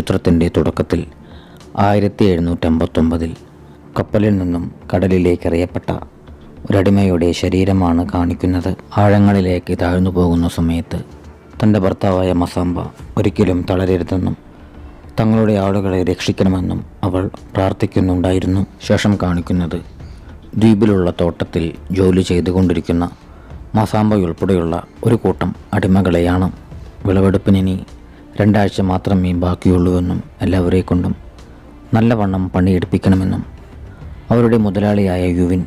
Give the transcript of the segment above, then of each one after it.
ചിത്രത്തിന്റെ തുടക്കത്തിൽ ആയിരത്തി എഴുന്നൂറ്റമ്പത്തൊമ്പതിൽ കപ്പലിൽ നിന്നും കടലിലേക്ക് എറിയപ്പെട്ട ഒരടിമയുടെ ശരീരമാണ് കാണിക്കുന്നത്. ആഴങ്ങളിലേക്ക് താഴ്ന്നു പോകുന്ന സമയത്ത് തന്റെ ഭർത്താവായ മസാമ്പ ഒരിക്കലും തളരരുതെന്നും തങ്ങളുടെ ആളുകളെ രക്ഷിക്കണമെന്നും അവൾ പ്രാർത്ഥിക്കുന്നുണ്ടായിരുന്നു. ശേഷം കാണിക്കുന്നത് ദ്വീപിലുള്ള തോട്ടത്തിൽ ജോലി ചെയ്തുകൊണ്ടിരിക്കുന്ന മസാമ്പയുൾപ്പെടെയുള്ള ഒരു കൂട്ടം അടിമകളെയാണ്. വിളവെടുപ്പിനിനി രണ്ടാഴ്ച മാത്രമേ ബാക്കിയുള്ളൂവെന്നും എല്ലാവരെ കൊണ്ടും നല്ലവണ്ണം പണിയെടുപ്പിക്കണമെന്നും അവരുടെ മുതലാളിയായ യുവിൻ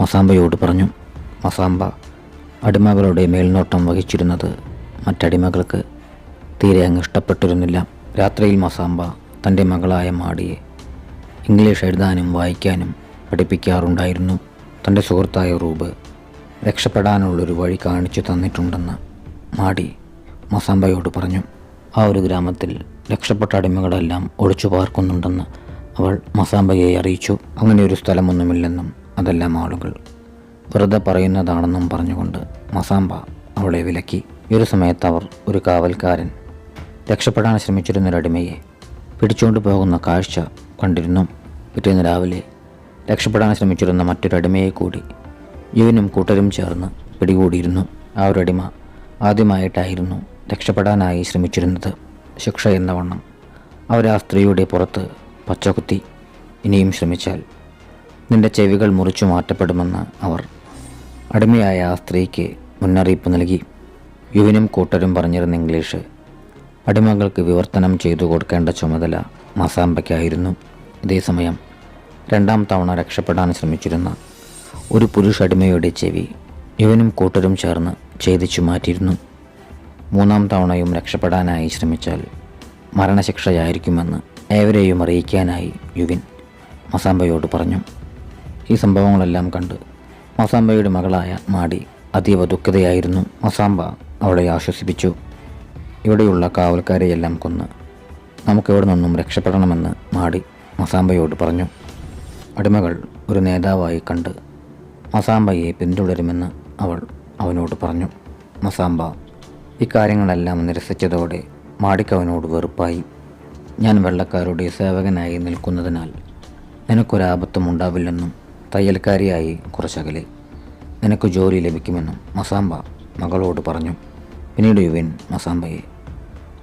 മസാമ്പയോട് പറഞ്ഞു. മസാമ്പ അടിമകളുടെ മേൽനോട്ടം വഹിച്ചിരുന്നത് മറ്റടിമകൾക്ക് തീരെ അങ്ങ് ഇഷ്ടപ്പെട്ടിരുന്നില്ല. രാത്രിയിൽ മസാമ്പ തന്റെ മകളായ മാടിയെ ഇംഗ്ലീഷ് എഴുതാനും വായിക്കാനും പഠിപ്പിക്കാറുണ്ടായിരുന്നു. തന്റെ സുഹൃത്തായ റൂബ് രക്ഷപ്പെടാനുള്ളൊരു വഴി കാണിച്ചു തന്നിട്ടുണ്ടെന്ന് മാടി മസാമ്പയോട് പറഞ്ഞു. ആ ഒരു ഗ്രാമത്തിൽ രക്ഷപ്പെട്ട അടിമകളെല്ലാം ഒളിച്ചു പാർക്കുന്നുണ്ടെന്ന് അവൾ മസാമ്പയെ അറിയിച്ചു. അങ്ങനെ ഒരു സ്ഥലമൊന്നുമില്ലെന്നും അതെല്ലാം ആളുകൾ വെറുതെ പറയുന്നതാണെന്നും പറഞ്ഞുകൊണ്ട് മസാമ്പ അവളെ വിലക്കി. ഈ ഒരു സമയത്ത് അവർ ഒരു കാവൽക്കാരൻ രക്ഷപ്പെടാൻ ശ്രമിച്ചിരുന്നൊരടിമയെ പിടിച്ചുകൊണ്ട് പോകുന്ന കാഴ്ച കണ്ടിരുന്നു. പിറ്റേന്ന് രാവിലെ രക്ഷപ്പെടാൻ ശ്രമിച്ചിരുന്ന മറ്റൊരടിമയെ കൂടി ഇവനും കൂട്ടരും ചേർന്ന് പിടികൂടിയിരുന്നു. ആ ഒരു അടിമ ആദ്യമായിട്ടായിരുന്നു രക്ഷപ്പെടാനായി ശ്രമിച്ചിരുന്നത് ശിക്ഷ എന്ന വണ്ണം അവർ ആ സ്ത്രീയുടെ പുറത്ത് പച്ചകുത്തി ഇനിയും ശ്രമിച്ചാൽ നിന്റെ ചെവികൾ മുറിച്ചു മാറ്റപ്പെടുമെന്ന് അവർ. അടിമയായ ആ സ്ത്രീക്ക് മുന്നറിയിപ്പ് നൽകി. യുവിനും കൂട്ടരും പറഞ്ഞിരുന്ന ഇംഗ്ലീഷ്. അടിമകൾക്ക് വിവർത്തനം ചെയ്തു കൊടുക്കേണ്ട ചുമതല മസാമ്പയ്ക്കായിരുന്നു. അതേസമയം രണ്ടാം തവണ രക്ഷപ്പെടാൻ ശ്രമിച്ചിരുന്ന ഒരു പുരുഷ അടിമയുടെ ചെവി യുവനും കൂട്ടരും ചേർന്ന് ഛേദിച്ചു മാറ്റിയിരുന്നു. മൂന്നാം തവണയും രക്ഷപ്പെടാനായി ശ്രമിച്ചാൽ മരണശിക്ഷയായിരിക്കുമെന്ന് ഏവരെയും അറിയിക്കാനായി യുവിൻ മസാംബയോട് പറഞ്ഞു. ഈ സംഭവങ്ങളെല്ലാം കണ്ട് മസാംബയുടെ മകളായ മാടി അതീവ ദുഃഖിതയായിരുന്നു. മസാംബ അവളെ ആശ്വസിപ്പിച്ചു. ഇവിടെയുള്ള കാവൽക്കാരെയെല്ലാം കൊന്ന് നമുക്കിവിടെ നിന്നും രക്ഷപ്പെടണമെന്ന് മാടി മസാംബയോട് പറഞ്ഞു. അടിമകൾ ഒരു നേതാവായി കണ്ട് മസാംബയെ പിന്തുടരുമെന്ന് അവൾ അവനോട് പറഞ്ഞു. മസാമ്പ ഇക്കാര്യങ്ങളെല്ലാം നിരസിച്ചതോടെ മാടിക്കവനോട് വെറുപ്പായി. ഞാൻ വെള്ളക്കാരുടെ സേവകനായി നിൽക്കുന്നതിനാൽ നിനക്കൊരാപത്തും ഉണ്ടാവില്ലെന്നും തയ്യൽക്കാരിയായി കുറച്ചകലെ. നിനക്ക് ജോലി ലഭിക്കുമെന്നും മസാമ്പ മകളോട് പറഞ്ഞു. പിന്നീട് യുവിൻ മസാമ്പയെ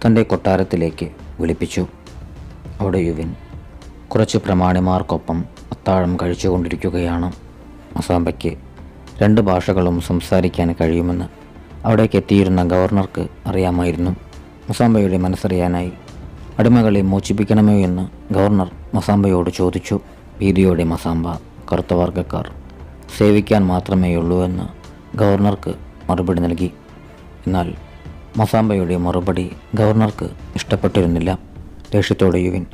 തന്റെ കൊട്ടാരത്തിലേക്ക് വിളിപ്പിച്ചു. അവിടെ യുവിൻ കുറച്ച് പ്രമാണിമാർക്കൊപ്പം അത്താഴം കഴിച്ചുകൊണ്ടിരിക്കുകയാണ്. മസാമ്പയ്ക്ക് രണ്ട് ഭാഷകളും സംസാരിക്കാൻ കഴിയുമെന്ന് അവിടേക്ക് എത്തിയിരുന്ന ഗവർണർക്ക് അറിയാമായിരുന്നു. മസാമ്പയുടെ മനസ്സറിയാനായി അടിമകളെ മോചിപ്പിക്കണമോ എന്ന് ഗവർണർ മസാമ്പയോട് ചോദിച്ചു. ഭീതിയോടെ മസാംബ കറുത്ത വർഗക്കാർ സേവിക്കാൻ മാത്രമേയുള്ളൂ എന്ന് ഗവർണർക്ക് മറുപടി നൽകി. എന്നാൽ മസാമ്പയുടെ മറുപടി ഗവർണർക്ക് ഇഷ്ടപ്പെട്ടിരുന്നില്ല. ദേഷ്യത്തോടെ യുവിൻ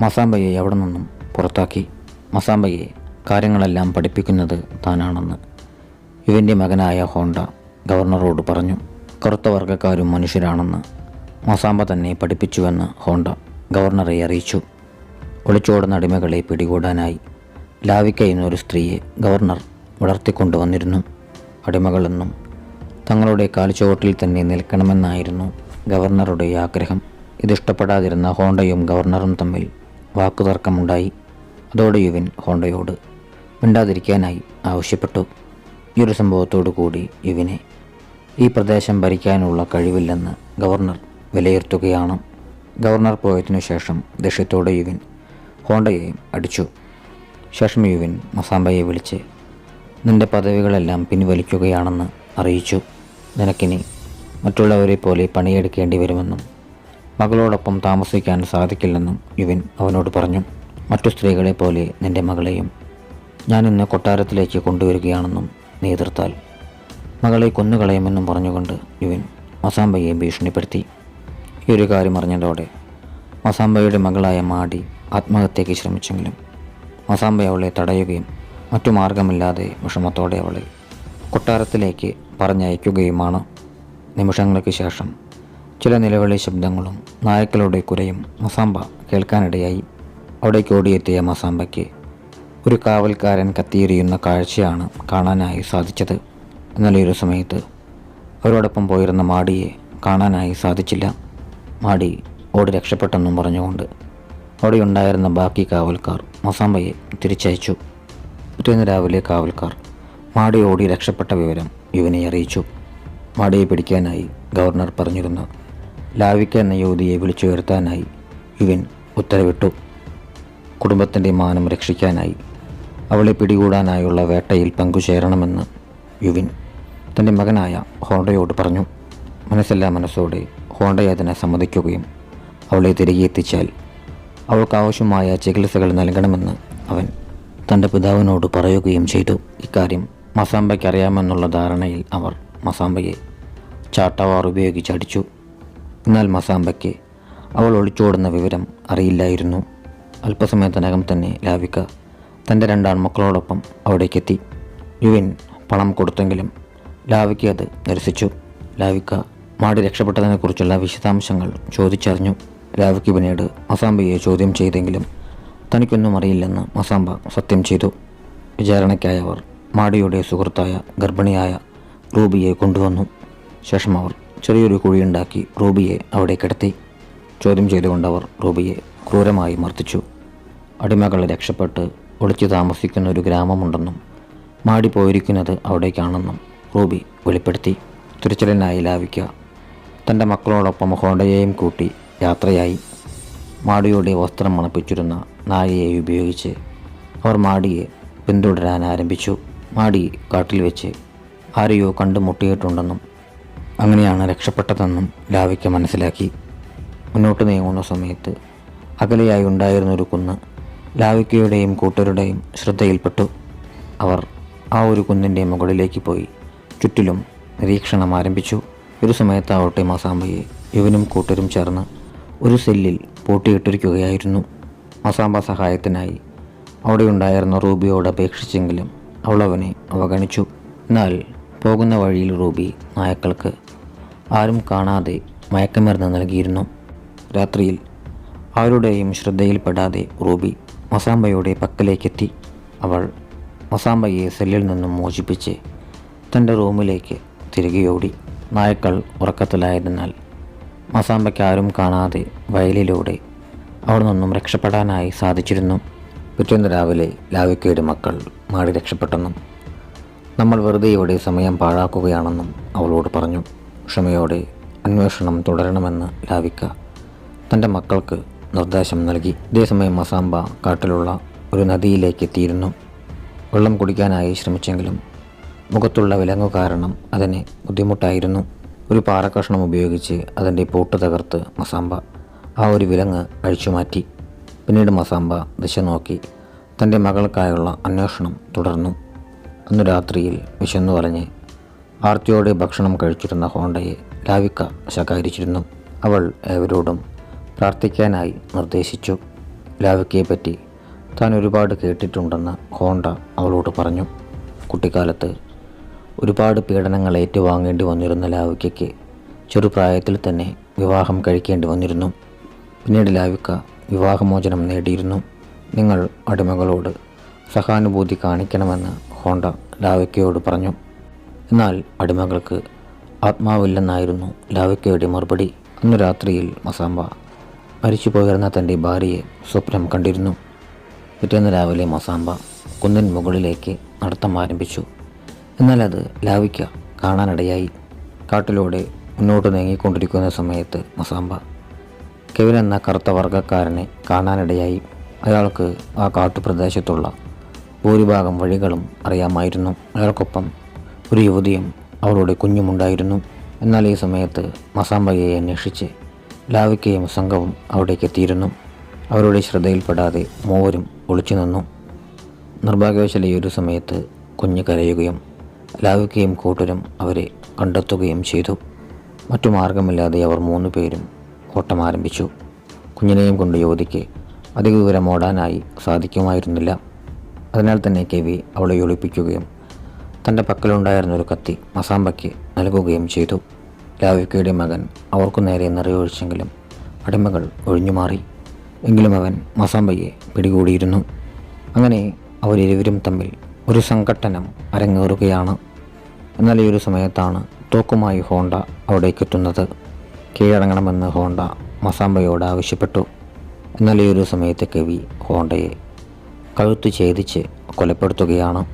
മസാമ്പയെ അവിടെ നിന്നും പുറത്താക്കി. മസാമ്പയെ കാര്യങ്ങളെല്ലാം പഠിപ്പിക്കുന്നത് താനാണെന്ന്. യുവിന്റെ മകനായ ഹോണ്ട ഗവർണറോട് പറഞ്ഞു കറുത്ത വർഗക്കാരും മനുഷ്യരാണെന്ന്. മൊസാമ്പ തന്നെ പഠിപ്പിച്ചുവെന്ന് ഹോണ്ട ഗവർണറെ അറിയിച്ചു. ഒളിച്ചോടുന്ന അടിമകളെ പിടികൂടാനായി ലാവിക്ക എന്നൊരു സ്ത്രീയെ ഗവർണർ വളർത്തിക്കൊണ്ടുവന്നിരുന്നു. അടിമകളെന്നും തങ്ങളുടെ കാൽച്ചുവട്ടിൽ തന്നെ നിൽക്കണമെന്നായിരുന്നു ഗവർണറുടെ ആഗ്രഹം. ഇതിഷ്ടപ്പെടാതിരുന്ന ഹോണ്ടയും ഗവർണറും തമ്മിൽ വാക്കുതർക്കമുണ്ടായി. അതോടെ യുവിൻ ഹോണ്ടയോട് മിണ്ടാതിരിക്കാനായി ആവശ്യപ്പെട്ടു. ഈ ഒരു സംഭവത്തോടു കൂടി യുവിനെ ഈ പ്രദേശം ഭരിക്കാനുള്ള കഴിവില്ലെന്ന് ഗവർണർ വിലയിരുത്തുകയാണ്. ഗവർണർ പോയതിനു ശേഷം ദേഷ്യത്തോടെ യുവിൻ ഹോണ്ടയെയും അടിച്ചു. ശേഷം യുവിൻ മൊസാംബയെ വിളിച്ച് നിന്റെ പദവികളെല്ലാം പിൻവലിക്കുകയാണെന്ന് അറിയിച്ചു. നിനക്കിനി മറ്റുള്ളവരെ പോലെ പണിയെടുക്കേണ്ടി വരുമെന്നും മകളോടൊപ്പം താമസിക്കാൻ സാധിക്കില്ലെന്നും യുവിൻ അവനോട് പറഞ്ഞു. മറ്റു സ്ത്രീകളെ പോലെ നിന്റെ മകളെയും ഞാൻ കൊട്ടാരത്തിലേക്ക് കൊണ്ടുവരികയാണെന്നും നീ എതിർത്താൽ മകളെ കൊന്നുകളയുമെന്നും പറഞ്ഞുകൊണ്ട് യുവിൻ മസാമ്പയെ ഭീഷണിപ്പെടുത്തി. ഈ ഒരു കാര്യം അറിഞ്ഞതോടെ മസാമ്പയുടെ മകളായ മാടി ആത്മഹത്യയ്ക്ക് ശ്രമിച്ചെങ്കിലും മസാംബ അവളെ തടയുകയും മറ്റു മാർഗമില്ലാതെ വിഷമത്തോടെ അവളെ കൊട്ടാരത്തിലേക്ക് പറഞ്ഞയക്കുകയുമാണ്. നിമിഷങ്ങൾക്ക് ശേഷം ചില നിലവിളി ശബ്ദങ്ങളും നായക്കളുടെ കുരയും മസാമ്പ കേൾക്കാനിടയായി അവിടേക്ക് ഓടിയെത്തിയ മസാമ്പയ്ക്ക് ഒരു കാവൽക്കാരൻ കത്തിയെറിയുന്ന കാഴ്ചയാണ് കാണാനായി സാധിച്ചത്. എന്നാൽ ഒരു സമയത്ത് അവരോടൊപ്പം പോയിരുന്ന മാടിയെ കാണാനായി സാധിച്ചില്ല. മാടി ഓടി രക്ഷപ്പെട്ടെന്നും പറഞ്ഞുകൊണ്ട് അവിടെയുണ്ടായിരുന്ന ബാക്കി കാവൽക്കാർ മൊസാമ്പയെ തിരിച്ചയച്ചു. പിറ്റേന്ന് രാവിലെ കാവൽക്കാർ മാടി ഓടി രക്ഷപ്പെട്ട വിവരം യുവനെ അറിയിച്ചു. മാടിയെ പിടിക്കാനായി ഗവർണർ പറഞ്ഞിരുന്നു ലാവിക്ക എന്ന യുവതിയെ വിളിച്ചു വരുത്താനായി യുവൻ ഉത്തരവിട്ടു. കുടുംബത്തിന്റെ മാനം രക്ഷിക്കാനായി അവളെ പിടികൂടാനായുള്ള വേട്ടയിൽ പങ്കുചേരണമെന്ന് യുവിൻ തന്റെ മകനായ ഹോണ്ടയോട് പറഞ്ഞു മനസ്സെല്ലാ മനസ്സോടെ ഹോണ്ടയെ അതിനെ സമ്മതിക്കുകയും അവളെ തിരികെ എത്തിച്ചാൽ അവൾക്ക് ആവശ്യമായ ചികിത്സകൾ നൽകണമെന്ന് അവൻ തന്റെ പിതാവിനോട് പറയുകയും ചെയ്തു. ഇക്കാര്യം മസാമ്പയ്ക്ക് അറിയാമെന്നുള്ള ധാരണയിൽ അവർ മസാമ്പയെ ചാട്ടവാർ ഉപയോഗിച്ച് അടിച്ചു. എന്നാൽ മസാമ്പയ്ക്ക് അവൾ ഒളിച്ചോടുന്ന വിവരം അറിയില്ലായിരുന്നു. അല്പസമയത്തിനകം തന്നെ ലാവിക തന്റെ രണ്ടാൺമക്കളോടൊപ്പം അവിടേക്കെത്തി. യുവിൻ പണം കൊടുത്തെങ്കിലും ലാവിക അത് നിരസിച്ചു. ലാവിക്ക മാടി രക്ഷപ്പെട്ടതിനെക്കുറിച്ചുള്ള വിശദാംശങ്ങൾ ചോദിച്ചറിഞ്ഞു. ലാവിക്ക് പിന്നീട് മസാംബയെ ചോദ്യം ചെയ്തെങ്കിലും തനിക്കൊന്നും അറിയില്ലെന്ന് മസാംബ സത്യം ചെയ്തു. വിചാരണയ്ക്കായവർ മാടിയുടെ സുഹൃത്തായ ഗർഭിണിയായ റൂബിയെ കൊണ്ടുവന്നു. ശേഷം അവർ ചെറിയൊരു കുഴിയുണ്ടാക്കി റൂബിയെ അവിടെ കിടത്തി. ചോദ്യം ചെയ്തുകൊണ്ടവർ റൂബിയെ ക്രൂരമായി മർദ്ദിച്ചു. അടിമകൾ രക്ഷപ്പെട്ട് ഒളിച്ചു താമസിക്കുന്ന ഒരു ഗ്രാമമുണ്ടെന്നും മാടി പോയിരിക്കുന്നത് അവിടേക്കാണെന്നും റൂബി വെളിപ്പെടുത്തി. തിരച്ചിലിനായി ലാവിക്ക തന്റെ മക്കളോടൊപ്പം ഹോണ്ടയെയും കൂട്ടി യാത്രയായി. മാടിയുടെ വസ്ത്രം മണപ്പിച്ചിരുന്ന നായയെ ഉപയോഗിച്ച് അവർ മാടിയെ പിന്തുടരാൻ ആരംഭിച്ചു. മാടി കാട്ടിൽ വെച്ച് ആരെയോ കണ്ടുമുട്ടിയിട്ടുണ്ടെന്നും അങ്ങനെയാണ് രക്ഷപ്പെട്ടതെന്നും ലാവിക്ക മനസ്സിലാക്കി. മുന്നോട്ട് നീങ്ങുന്ന സമയത്ത് അകലെയായി ഉണ്ടായിരുന്ന ഒരു കുന്ന് ലാവിക്കയുടെയും കൂട്ടരുടെയും ശ്രദ്ധയിൽപ്പെട്ടു. അവർ ആ ഒരു കുന്നിന്റെ മുകളിലേക്ക് പോയി. ചുറ്റിലും നിരീക്ഷണം ആരംഭിച്ചു. ഒരു സമയത്താവട്ടെ മസാമ്പയെ ഇവനും കൂട്ടരും ചേർന്ന് ഒരു സെല്ലിൽ പൂട്ടിയിട്ടിരിക്കുകയായിരുന്നു. മസാമ്പ സഹായത്തിനായി അവിടെ ഉണ്ടായിരുന്ന റൂബിയോട് അപേക്ഷിച്ചെങ്കിലും അവൾ അവനെ അവഗണിച്ചു. എന്നാൽ പോകുന്ന വഴിയിൽ റൂബി നായക്കൾക്ക് ആരും കാണാതെ മയക്കമരുന്ന് നൽകിയിരുന്നു. രാത്രിയിൽ ആരുടെയും ശ്രദ്ധയിൽപ്പെടാതെ റൂബി മസാമ്പയുടെ പക്കലേക്കെത്തി. അവൾ മസാമ്പയെ സെല്ലിൽ നിന്നും മോചിപ്പിച്ച് തന്റെ റൂമിലേക്ക് തിരികെ ഓടി. നായ്ക്കൾ ഉറക്കത്തിലായതിനാൽ മസാമ്പയ്ക്ക് ആരും കാണാതെ വയലിലൂടെ അവിടെ നിന്നും രക്ഷപ്പെടാനായി സാധിച്ചിരുന്നു. പിറ്റേന്ന് രാവിലെ ലാവിക്കയുടെ മക്കൾ മാടി രക്ഷപ്പെട്ടെന്നും നമ്മൾ വെറുതെ ഇവിടെ സമയം പാഴാക്കുകയാണെന്നും അവളോട് പറഞ്ഞു. ക്ഷമയോടെ അന്വേഷണം തുടരണമെന്ന് ലാവിക്ക തന്റെ മക്കൾക്ക് നിർദ്ദേശം നൽകി. ഇതേസമയം മസാമ്പ കാട്ടിലുള്ള ഒരു നദിയിലേക്ക് എത്തിയിരുന്നു. വെള്ളം കുടിക്കാനായി ശ്രമിച്ചെങ്കിലും മുഖത്തുള്ള വിലങ്ങു കാരണം അതിന് ബുദ്ധിമുട്ടായിരുന്നു. ഒരു പാറക്കഷ്ണം ഉപയോഗിച്ച് അതിന്റെ പൂട്ട് തകർത്ത് മസാമ്പ. ആ ഒരു വിലങ്ങ് അഴിച്ചുമാറ്റി പിന്നീട് മസാമ്പ ദിശ നോക്കി തന്റെ മകൾക്കായുള്ള അന്വേഷണം തുടർന്നു. അന്ന് രാത്രിയിൽ വിശന്നു പറഞ്ഞ് ആർത്തിയോടെ ഭക്ഷണം കഴിച്ചിരുന്ന ഹോണ്ടയെ ലാവിക്ക ശകാരിച്ചിരുന്നു. അവൾ ഏവരോടും പ്രാർത്ഥിക്കാനായി നിർദ്ദേശിച്ചു. ലാവിക്കയെപ്പറ്റി താൻ ഒരുപാട് കേട്ടിട്ടുണ്ടെന്ന് ഹോണ്ട അവളോട് പറഞ്ഞു. കുട്ടിക്കാലത്ത് ഒരുപാട് പീഡനങ്ങൾ ഏറ്റുവാങ്ങേണ്ടി വന്നിരുന്ന ലാവിക്കയ്ക്ക് ചെറുപ്രായത്തിൽ തന്നെ വിവാഹം കഴിക്കേണ്ടി വന്നിരുന്നു. പിന്നീട് ലാവിക്ക വിവാഹമോചനം നേടിയിരുന്നു. നിങ്ങൾ അടിമകളോട് സഹാനുഭൂതി കാണിക്കണമെന്ന് ഹോണ്ട ലാവിക്കയോട് പറഞ്ഞു. എന്നാൽ അടിമകൾക്ക് ആത്മാവില്ലെന്നായിരുന്നു ലാവിക്കയുടെ മറുപടി. അന്നു രാത്രിയിൽ മസാമ്പ മരിച്ചു പോയിരുന്ന തന്റെ ഭാര്യയെ സ്വപ്നം കണ്ടിരുന്നു. പിറ്റേന്ന് രാവിലെ മസാമ്പ കുന്നിൻ മുകളിലേക്ക് നടത്തം ആരംഭിച്ചു. എന്നാൽ അത് ലാവിക്ക കാണാനിടയായി. കാട്ടിലൂടെ മുന്നോട്ട് നീങ്ങിക്കൊണ്ടിരിക്കുന്ന സമയത്ത് മസാമ്പ. കെവിൻ എന്ന കറുത്ത വർഗക്കാരനെ കാണാനിടയായി. അയാൾക്ക് ആ കാട്ടുപ്രദേശത്തുള്ള ഭൂരിഭാഗം വഴികളും അറിയാമായിരുന്നു. അയാൾക്കൊപ്പം ഒരു യുവതിയും അവളുടെ കുഞ്ഞുമുണ്ടായിരുന്നു. എന്നാൽ ഈ സമയത്ത് മസാമ്പയെ അന്വേഷിച്ച് ലാവിക്കയും സംഘവും അവിടേക്ക് എത്തിയിരുന്നു അവരുടെ ശ്രദ്ധയിൽപ്പെടാതെ മൂവരും ഒളിച്ചു നിന്നു. നിർഭാഗ്യവശാൽ ഈ ഒരു സമയത്ത് കുഞ്ഞ് കരയുകയും ലാവിക്കയും കൂട്ടരും അവരെ കണ്ടെത്തുകയും ചെയ്തു. മറ്റു മാർഗമില്ലാതെ അവർ മൂന്ന് പേരും ഓട്ടം ആരംഭിച്ചു. കുഞ്ഞിനെയും കൊണ്ട് യുവതിക്ക് അധിക ദൂരം ഓടാനായി സാധിക്കുമായിരുന്നില്ല. അതിനാൽ തന്നെ കെ വി അവളെ ഒളിപ്പിക്കുകയും തന്റെ പക്കലുണ്ടായിരുന്ന ഒരു കത്തി മസാമ്പയ്ക്ക് നൽകുകയും ചെയ്തു. ലാവിക്കയുടെ മകൻ അവർക്കു നേരെ നിറയൊഴിച്ചെങ്കിലും അടിമകൾ ഒഴിഞ്ഞുമാറി. എങ്കിലും അവൻ മസാമ്പയെ പിടികൂടിയിരുന്നു. അങ്ങനെ അവരിരുവരും തമ്മിൽ ഒരു സംഘട്ടനം അരങ്ങേറുകയാണ്. എന്നാൽ ഈ ഒരു സമയത്താണ് തോക്കുമായി ഹോണ്ട അവിടേക്കെത്തുന്നത്. കീഴടങ്ങണമെന്ന് ഹോണ്ട മസാമ്പയോട് ആവശ്യപ്പെട്ടു. എന്നാൽ ഈ ഒരു സമയത്ത് കവി ഹോണ്ടയെ കഴുത്ത് ഛേദിച്ച് കൊലപ്പെടുത്തുകയാണ്.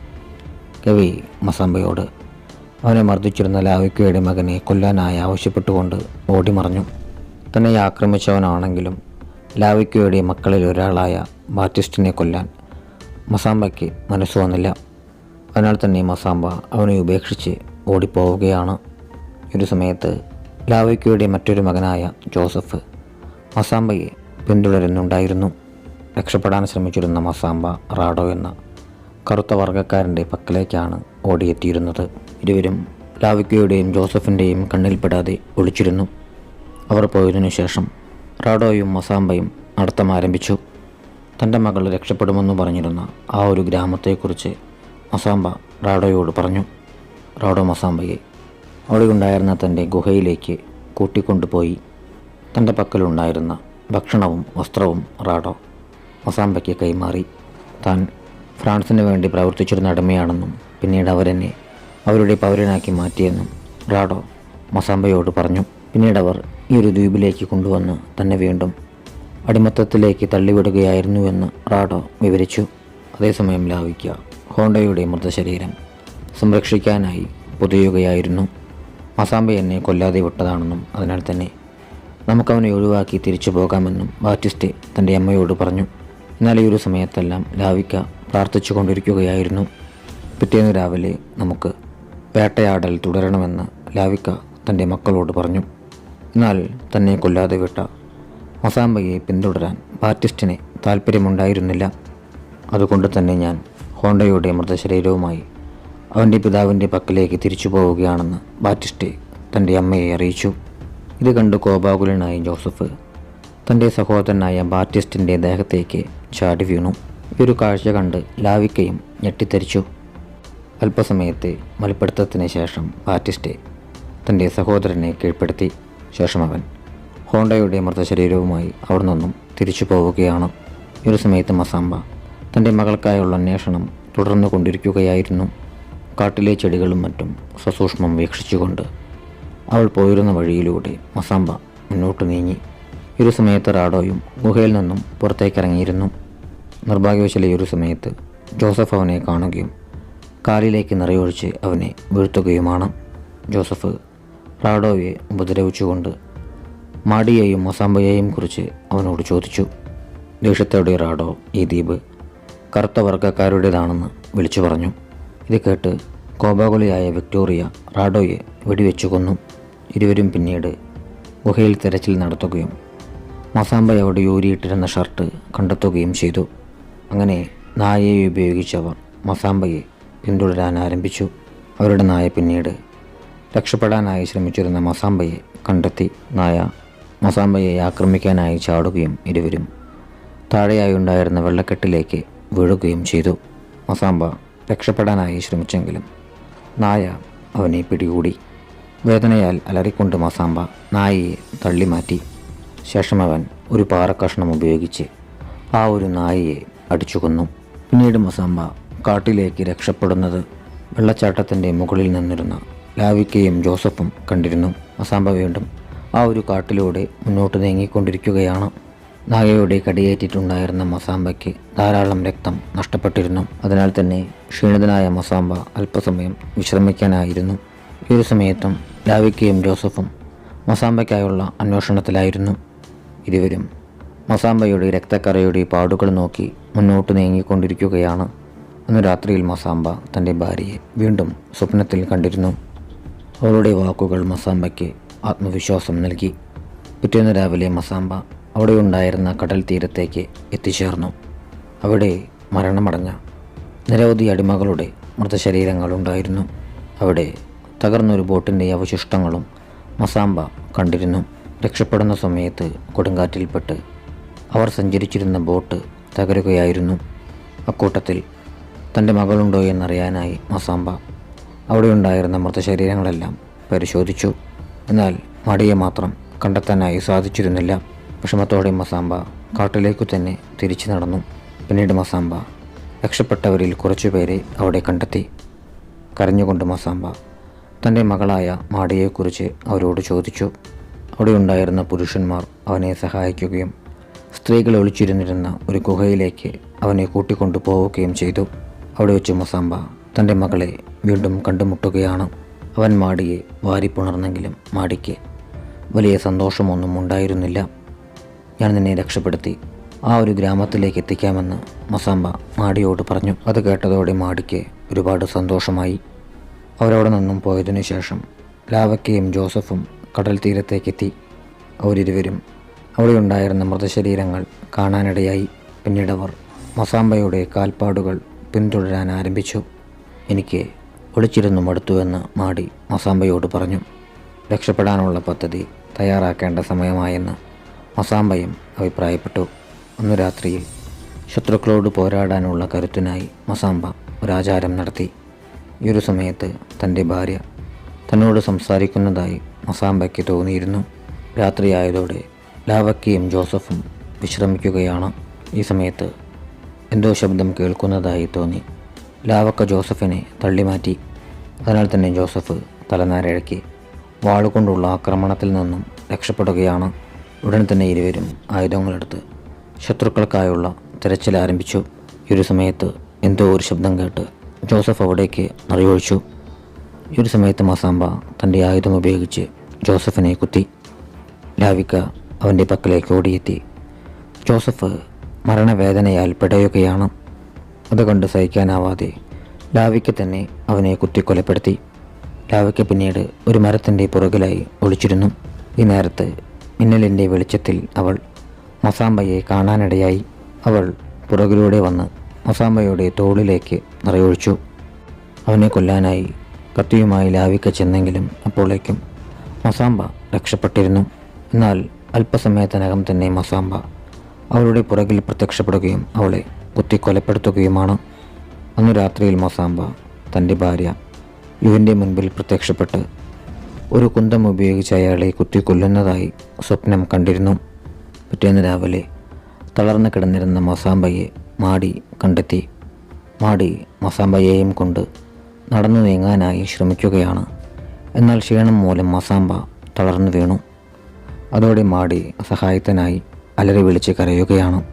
കവി മസാമ്പയോട് അവനെ മർദ്ദിച്ചിരുന്ന ലാവിക്കയുടെ മകനെ കൊല്ലാനായി ആവശ്യപ്പെട്ടുകൊണ്ട് ഓടി മറഞ്ഞു തന്നെ ആക്രമിച്ചവനാണെങ്കിലും ലാവിക്കയുടെ മക്കളിൽ ഒരാളായ ബാറ്റിസ്റ്റിനെ കൊല്ലാൻ മസാമ്പയ്ക്ക് മനസ്സ് വന്നില്ല. അതിനാൽ തന്നെ മസാമ്പ അവനെ ഉപേക്ഷിച്ച് ഓടിപ്പോവുകയാണ്. ഒരു സമയത്ത് ലാവയ്ക്കയുടെ മറ്റൊരു മകനായ ജോസഫ് മസാമ്പയെ പിന്തുടരുന്നുണ്ടായിരുന്നു. രക്ഷപ്പെടാൻ ശ്രമിച്ചിരുന്ന മസാമ്പ റാഡോ എന്ന കറുത്ത വർഗക്കാരന്റെ പക്കലേക്കാണ് ഓടിയെത്തിയിരുന്നത്. ഇരുവരും ലാവിക്കയുടെയും ജോസഫിന്റെയും കണ്ണിൽപ്പെടാതെ ഒളിച്ചിരുന്നു. അവർ പോയതിനു ശേഷം റാഡോയും മസാമ്പയും നടത്തം ആരംഭിച്ചു. തന്റെ മകൾ രക്ഷപ്പെടുമെന്ന് പറഞ്ഞിരുന്ന ആ ഒരു ഗ്രാമത്തെക്കുറിച്ച് മസാമ്പ റാഡോയോട് പറഞ്ഞു. റാഡോ മസാമ്പയെ അവിടെ ഉണ്ടായിരുന്ന തന്റെ ഗുഹയിലേക്ക് കൂട്ടിക്കൊണ്ടുപോയി. തന്റെ പക്കലുണ്ടായിരുന്ന ഭക്ഷണവും വസ്ത്രവും റാഡോ മസാമ്പയ്ക്ക് കൈമാറി. താൻ ഫ്രാൻസിന് വേണ്ടി പ്രവർത്തിച്ചിരുന്ന അടിമയാണെന്നും പിന്നീട് അവരെന്നെ അവരുടെ പൗരനാക്കി മാറ്റിയെന്നും റാഡോ മസാമ്പയോട് പറഞ്ഞു. പിന്നീട് അവർ ഈ ഒരു ദ്വീപിലേക്ക് കൊണ്ടുവന്ന് തന്നെ വീണ്ടും അടിമത്തത്തിലേക്ക് തള്ളിവിടുകയായിരുന്നുവെന്ന് റാഡോ വിവരിച്ചു. അതേസമയം ലാവിക്ക ഹോണ്ടയുടെ മൃതശരീരം സംരക്ഷിക്കാനായി പൊതിയുകയായിരുന്നു. മസാമ്പ എന്നെ കൊല്ലാതെ വിട്ടതാണെന്നും അതിനാൽ തന്നെ നമുക്കവനെ ഒഴിവാക്കി തിരിച്ചു പോകാമെന്നും ബാറ്റിസ്റ്റ് തന്റെ അമ്മയോട് പറഞ്ഞു. എന്നാൽ ഈ ഒരു സമയത്തെല്ലാം ലാവിക്ക പ്രാർത്ഥിച്ചു കൊണ്ടിരിക്കുകയായിരുന്നു. പിറ്റേന്ന് രാവിലെ നമുക്ക് വേട്ടയാടൽ തുടരണമെന്ന് ലാവിക്ക തന്റെ മക്കളോട് പറഞ്ഞു. എന്നാൽ തന്നെ കൊല്ലാതെ വിട്ട മസാമ്പയെ പിന്തുടരാൻ ബാറ്റിസ്റ്റിന് താല്പര്യമുണ്ടായിരുന്നില്ല അതുകൊണ്ട് തന്നെ ഞാൻ ഹോണ്ടയുടെ മൃതശരീരവുമായി അവന്റെ പിതാവിന്റെ പക്കലേക്ക് തിരിച്ചു പോവുകയാണെന്ന് ബാറ്റിസ്റ്റ് തന്റെ അമ്മയെ അറിയിച്ചു. ഇത് കണ്ട് കോപാകുലനായ ജോസഫ് തന്റെ സഹോദരനായ ബാറ്റിസ്റ്റിന്റെ ദേഹത്തേക്ക് ചാടി വീണു. ഈ ഒരു കാഴ്ച കണ്ട് ലാവിക്കയും ഞെട്ടിത്തെരിച്ചു അല്പസമയത്തെ മലപ്പെടുത്തത്തിന് ശേഷം ബാറ്റിസ്റ്റ് തന്റെ സഹോദരനെ കീഴ്പ്പെടുത്തി. ശേഷം അവൻ ഹോണ്ടയുടെ മൃതശരീരവുമായി അവിടെ നിന്നും തിരിച്ചു പോവുകയാണ്. ഒരു സമയത്ത് മസാമ്പ തന്റെ മകൾക്കായുള്ള അന്വേഷണം തുടർന്നു കൊണ്ടിരിക്കുകയായിരുന്നു. കാട്ടിലെ ചെടികളും മറ്റും സസൂക്ഷ്മം വീക്ഷിച്ചുകൊണ്ട് അവൾ പോയിരുന്ന വഴിയിലൂടെ മസാമ്പ മുന്നോട്ട് നീങ്ങി. ഒരു സമയത്ത് റാഡോയും ഗുഹയിൽ നിന്നും പുറത്തേക്കിറങ്ങിയിരുന്നു. നിർഭാഗ്യവശാൽ ഒരു സമയത്ത് ജോസഫ് അവനെ കാണുകയും കാലിലേക്ക് നിറയൊഴിച്ച് അവനെ വീഴ്ത്തുകയുമാണ്. ജോസഫ് റാഡോയെ ഉപദ്രവിച്ചുകൊണ്ട് മാഡിയെയും മൊസാമ്പയെയും കുറിച്ച് അവനോട് ചോദിച്ചു. ദേഷ്യത്തോടെ റാഡോ ഈ ദ്വീപ് കറുത്ത വർഗക്കാരുടേതാണെന്ന് വിളിച്ചു പറഞ്ഞു. ഇത് കേട്ട് കോപാകുലിയായ വിക്ടോറിയ റാഡോയെ വെടിവെച്ചു കൊന്നു. ഇരുവരും പിന്നീട് ഗുഹയിൽ തിരച്ചിൽ നടത്തുകയും മൊസാമ്പയോട് യൂരിയിട്ടിരുന്ന ഷർട്ട് കണ്ടെത്തുകയും ചെയ്തു. അങ്ങനെ നായയെ ഉപയോഗിച്ചവർ മൊസാമ്പയെ പിന്തുടരാൻ ആരംഭിച്ചു. അവരുടെ നായ പിന്നീട് രക്ഷപ്പെടാനായി ശ്രമിച്ചിരുന്ന മൊസാമ്പയെ കണ്ടെത്തി. നായ മസാമ്പയെ ആക്രമിക്കാനായി ചാടുകയും ഇരുവരും താഴെയായി ഉണ്ടായിരുന്ന വെള്ളക്കെട്ടിലേക്ക് വീഴുകയും ചെയ്തു. മസാമ്പ രക്ഷപ്പെടാനായി ശ്രമിച്ചെങ്കിലും നായ അവനെ പിടികൂടി. വേദനയാൽ അലറിക്കൊണ്ട് മസാമ്പ നായയെ തള്ളിമാറ്റി. ശേഷം അവൻ ഒരു പാറക്കഷ്ണം ഉപയോഗിച്ച് ആ ഒരു നായയെ അടിച്ചു കൊന്നു പിന്നീട് മസാമ്പ കാട്ടിലേക്ക് രക്ഷപ്പെടുന്നത് വെള്ളച്ചാട്ടത്തിന്റെ മുകളിൽ നിന്നിരുന്ന ലാവിക്കയും ജോസഫും കണ്ടിരുന്നു. മസാമ്പ വീണ്ടും ആ ഒരു കാട്ടിലൂടെ മുന്നോട്ട് നീങ്ങിക്കൊണ്ടിരിക്കുകയാണ്. നായയുടെ കടിയേറ്റിട്ടുണ്ടായിരുന്ന മസാമ്പയ്ക്ക് ധാരാളം രക്തം നഷ്ടപ്പെട്ടിരുന്നു. അതിനാൽ തന്നെ ക്ഷീണിതനായ മസാമ്പ അല്പസമയം വിശ്രമിക്കാനായിരുന്നു. ഈ ഒരു സമയത്തും ലാവിക്കയും ജോസഫും മസാമ്പയ്ക്കായുള്ള അന്വേഷണത്തിലായിരുന്നു. ഇരുവരും മസാമ്പയുടെ രക്തക്കറയുടെ പാടുകൾ നോക്കി മുന്നോട്ട് നീങ്ങിക്കൊണ്ടിരിക്കുകയാണ്. അന്ന് രാത്രിയിൽ മസാമ്പ തന്റെ ഭാര്യയെ വീണ്ടും സ്വപ്നത്തിൽ കണ്ടിരുന്നു. അവളുടെ വാക്കുകൾ മസാമ്പയ്ക്ക് ആത്മവിശ്വാസം നൽകി. പിറ്റേന്ന് രാവിലെ മസാമ്പ അവിടെയുണ്ടായിരുന്ന കടൽ തീരത്തേക്ക് എത്തിച്ചേർന്നു. അവിടെ മരണമടഞ്ഞ നിരവധി അടിമകളുടെ മൃതശരീരങ്ങളുണ്ടായിരുന്നു അവിടെ തകർന്നൊരു ബോട്ടിന്റെ അവശിഷ്ടങ്ങളും മസാമ്പ കണ്ടിരുന്നു. രക്ഷപ്പെടുന്ന സമയത്ത് കൊടുങ്കാറ്റിൽപ്പെട്ട് അവർ സഞ്ചരിച്ചിരുന്ന ബോട്ട് തകരുകയായിരുന്നു. അക്കൂട്ടത്തിൽ തന്റെ മകളുണ്ടോ എന്നറിയാനായി മസാമ്പ അവിടെയുണ്ടായിരുന്ന മൃതശരീരങ്ങളെല്ലാം പരിശോധിച്ചു. എന്നാൽ മടിയെ മാത്രം കണ്ടെത്താനായി സാധിച്ചിരുന്നില്ല. വിഷമത്തോടെ മസാമ്പ കാട്ടിലേക്കു തന്നെ തിരിച്ചു നടന്നു. പിന്നീട് മസാമ്പ രക്ഷപ്പെട്ടവരിൽ കുറച്ചുപേരെ അവിടെ കണ്ടെത്തി. കരഞ്ഞുകൊണ്ട് മസാമ്പ തന്റെ മകളായ മാടിയെക്കുറിച്ച് അവരോട് ചോദിച്ചു. അവിടെ ഉണ്ടായിരുന്ന പുരുഷന്മാർ അവനെ സഹായിക്കുകയും സ്ത്രീകൾ ഒളിച്ചിരുന്നിരുന്ന ഒരു ഗുഹയിലേക്ക് അവനെ കൂട്ടിക്കൊണ്ടു പോവുകയും ചെയ്തു. അവിടെ വെച്ച് മസാമ്പ തന്റെ മകളെ വീണ്ടും കണ്ടുമുട്ടുകയാണ്. അവൻ മാടിയെ വാരിപ്പുണർന്നെങ്കിലും മാടിക്ക് വലിയ സന്തോഷമൊന്നും ഉണ്ടായിരുന്നില്ല. ഞാൻ നിന്നെ രക്ഷപ്പെടുത്തി. ആ ഒരു ഗ്രാമത്തിലേക്ക് എത്തിക്കാമെന്ന് മസാമ്പ മാടിയോട് പറഞ്ഞു. അത് കേട്ടതോടെ മാടിക്ക് ഒരുപാട് സന്തോഷമായി. അവരവിടെ നിന്നും പോയതിനു ശേഷം ലാവക്കയും ജോസഫും കടൽ തീരത്തേക്കെത്തി. അവരിരുവരും അവിടെയുണ്ടായിരുന്ന മൃതശരീരങ്ങൾ കാണാനിടയായി. പിന്നീടവർ മസാമ്പയുടെ കാൽപ്പാടുകൾ പിന്തുടരാൻ ആരംഭിച്ചു. എനിക്ക് ഒളിച്ചിരുന്നു മടുത്തുവെന്ന് മാടി മസാമ്പയോട് പറഞ്ഞു. രക്ഷപ്പെടാനുള്ള പദ്ധതി തയ്യാറാക്കേണ്ട സമയമായെന്ന് മസാമ്പയും അഭിപ്രായപ്പെട്ടു. അന്നു രാത്രിയിൽ ശത്രുക്കളോട് പോരാടാനുള്ള കരുത്തിനായി മസാമ്പ ഒരാചാരം നടത്തി. ഈ ഒരു സമയത്ത് തന്റെ ഭാര്യ തന്നോട് സംസാരിക്കുന്നതായി മസാമ്പയ്ക്ക് തോന്നിയിരുന്നു. രാത്രിയായതോടെ ലാവക്കിയും ജോസഫും വിശ്രമിക്കുകയാണ്. ഈ സമയത്ത് എന്തോ ശബ്ദം കേൾക്കുന്നതായി തോന്നി. ലാവക്ക ജോസഫിനെ തള്ളിമാറ്റി. അതിനാൽ തന്നെ ജോസഫ് തലനാരിഴക്കി വാളുകൊണ്ടുള്ള ആക്രമണത്തിൽ നിന്നും രക്ഷപ്പെടുകയാണ്. ഉടൻ തന്നെ ഇരുവരും ആയുധങ്ങളെടുത്ത് ശത്രുക്കൾക്കായുള്ള തിരച്ചിൽ ആരംഭിച്ചു. ഈ ഒരു സമയത്ത് എന്തോ ഒരു ശബ്ദം കേട്ട് ജോസഫ് അവിടേക്ക് നിറയൊഴിച്ചു ഈ ഒരു സമയത്ത് മസാമ്പ തന്റെ ആയുധം ഉപയോഗിച്ച് ജോസഫിനെ കുത്തി. ലാവിക്ക അവന്റെ പക്കലേക്ക് ഓടിയെത്തി. ജോസഫ് മരണവേദനയാൽ പിടയുകയാണ്. അത് കണ്ട് സഹിക്കാനാവാതെ ലാവിക്ക തന്നെ അവനെ കുത്തിക്കൊലപ്പെടുത്തി. ലാവിക്ക പിന്നീട് ഒരു മരത്തിന്റെ പുറകിലായി ഒളിച്ചിരുന്നു. ഈ നേരത്ത് മിന്നലിന്റെ വെളിച്ചത്തിൽ അവൾ മൊസാമ്പയെ കാണാനിടയായി. അവൾ പുറകിലൂടെ വന്ന് മൊസാമ്പയുടെ തോളിലേക്ക് നിറയൊഴിച്ചു. അവനെ കൊല്ലാനായി കത്തിയുമായി ലാവിക്ക ചെന്നെങ്കിലും അപ്പോഴേക്കും മൊസാമ്പ രക്ഷപ്പെട്ടിരുന്നു. എന്നാൽ അല്പസമയത്തിനകം തന്നെ മൊസാമ്പ അവളുടെ പുറകിൽ പ്രത്യക്ഷപ്പെടുകയും അവളെ കുത്തിക്കൊലപ്പെടുത്തുകയുമാണ്. അന്ന് രാത്രിയിൽ മൊസാമ്പ തന്റെ ഭാര്യ യുവിന്റെ മുൻപിൽ പ്രത്യക്ഷപ്പെട്ട് ഒരു കുന്തം ഉപയോഗിച്ച് അയാളെ കുത്തിക്കൊല്ലുന്നതായി സ്വപ്നം കണ്ടിരുന്നു. പിറ്റേന്ന് രാവിലെ തളർന്നു കിടന്നിരുന്ന മൊസാമ്പയെ മാടി കണ്ടെത്തി. മാടി മൊസാമ്പയെയും കൊണ്ട് നടന്നു നീങ്ങാനായി ശ്രമിക്കുകയാണ്. എന്നാൽ ക്ഷീണം മൂലം മസാമ്പ തളർന്നു വീണു. അതോടെ മാടി സഹായത്തിനായി അലറി വിളിച്ച് കരയുകയാണ്.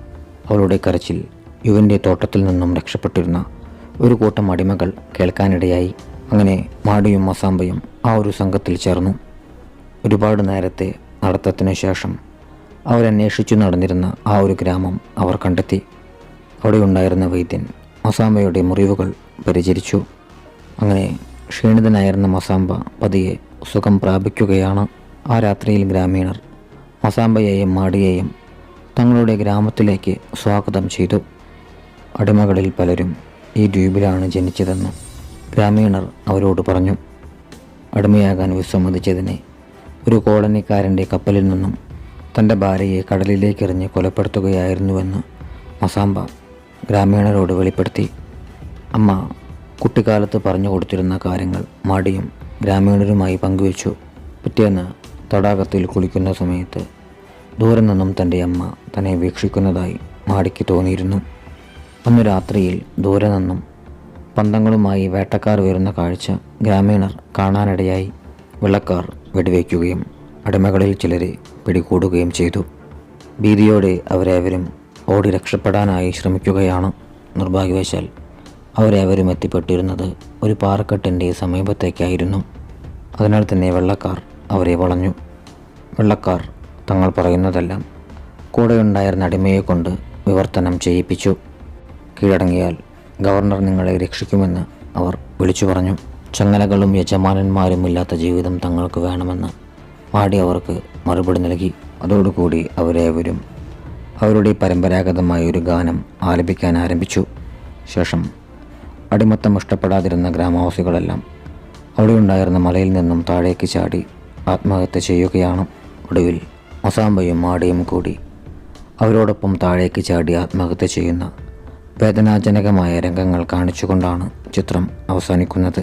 അവളുടെ കരച്ചിൽ യുവിന്റെ തോട്ടത്തിൽ നിന്നും രക്ഷപ്പെട്ടിരുന്ന ഒരു കൂട്ടം അടിമകൾ കേൾക്കാനിടയായി. അങ്ങനെ മാടിയും മസാമ്പയും ആ ഒരു സംഘത്തിൽ ചേർന്നു. ഒരുപാട് നേരത്തെ നടത്തത്തിനു ശേഷം അവരന്വേഷിച്ചു നടന്നിരുന്ന ആ ഒരു ഗ്രാമം അവർ കണ്ടെത്തി. അവിടെ ഉണ്ടായിരുന്ന വൈദ്യൻ മസാമ്പയുടെ മുറിവുകൾ പരിചരിച്ചു. അങ്ങനെ ക്ഷീണിതനായിരുന്ന മസാമ്പ പതിയെ സുഖം പ്രാപിക്കുകയാണ്. ആ രാത്രിയിൽ ഗ്രാമീണർ മസാമ്പയെയും മാടിയെയും തങ്ങളുടെ ഗ്രാമത്തിലേക്ക് സ്വാഗതം ചെയ്തു. അടിമകളിൽ പലരും ഈ ദ്വീപിലാണ് ജനിച്ചതെന്ന് ഗ്രാമീണർ അവരോട് പറഞ്ഞു. അടിമയാകാൻ വിസമ്മതിച്ചതിനെ ഒരു കോളനിക്കാരന്റെ കപ്പലിൽ നിന്നും തന്റെ ഭാര്യയെ കടലിലേക്ക് എറിഞ്ഞ് കൊലപ്പെടുത്തുകയായിരുന്നുവെന്ന് മസാമ്പ ഗ്രാമീണരോട് വെളിപ്പെടുത്തി. അമ്മ കുട്ടിക്കാലത്ത് പറഞ്ഞു കൊടുത്തിരുന്ന കാര്യങ്ങൾ മാടിയും ഗ്രാമീണരുമായി പങ്കുവച്ചു. പിറ്റേന്ന് തടാകത്തിൽ കുളിക്കുന്ന സമയത്ത് ദൂരെ നിന്നും തന്റെ അമ്മ തന്നെ വീക്ഷിക്കുന്നതായി മാടിക്ക് തോന്നിയിരുന്നു. അന്ന് രാത്രിയിൽ ദൂരെ നിന്നും പന്തങ്ങളുമായി വേട്ടക്കാർ വരുന്ന കാഴ്ച ഗ്രാമീണർ കാണാനിടയായി. വെള്ളക്കാർ വെടിവയ്ക്കുകയും അടിമകളിൽ ചിലരെ പിടികൂടുകയും ചെയ്തു. ഭീതിയോടെ അവരെവരും ഓടി രക്ഷപ്പെടാനായി ശ്രമിക്കുകയാണ് നിർഭാഗ്യവശാൽ. അവരെവരും എത്തിപ്പെട്ടിരുന്നത് ഒരു പാറക്കെട്ടിന്റെ സമീപത്തേക്കായിരുന്നു. അതിനാൽ തന്നെ വെള്ളക്കാർ അവരെ വളഞ്ഞു. വെള്ളക്കാർ തങ്ങൾ പറയുന്നതെല്ലാം കൂടെയുണ്ടായിരുന്ന അടിമയെ കൊണ്ട് വിവർത്തനം ചെയ്യിപ്പിച്ചു. കീഴടങ്ങിയാൽ ഗവർണർ നിങ്ങളെ രക്ഷിക്കുമെന്ന് അവർ വിളിച്ചു പറഞ്ഞു. ചങ്ങലകളും യജമാനന്മാരും ഇല്ലാത്ത ജീവിതം തങ്ങൾക്ക് വേണമെന്ന് മാടി അവർക്ക് മറുപടി നൽകി. അതോടുകൂടി അവരേവരും അവരുടെ പരമ്പരാഗതമായ ഒരു ഗാനം ആലപിക്കാൻ ആരംഭിച്ചു. ശേഷം അടിമത്തം ഇഷ്ടപ്പെടാതിരുന്ന ഗ്രാമവാസികളെല്ലാം അവിടെ ഉണ്ടായിരുന്ന മലയിൽ നിന്നും താഴേക്ക് ചാടി ആത്മഹത്യ ചെയ്യുകയാണ്. ഒടുവിൽ മസാമ്പയും മാടിയും കൂടി അവരോടൊപ്പം താഴേക്ക് ചാടി ആത്മഹത്യ ചെയ്യുന്ന വേദനാജനകമായ രംഗങ്ങൾ കാണിച്ചുകൊണ്ടാണ് ചിത്രം അവസാനിക്കുന്നത്.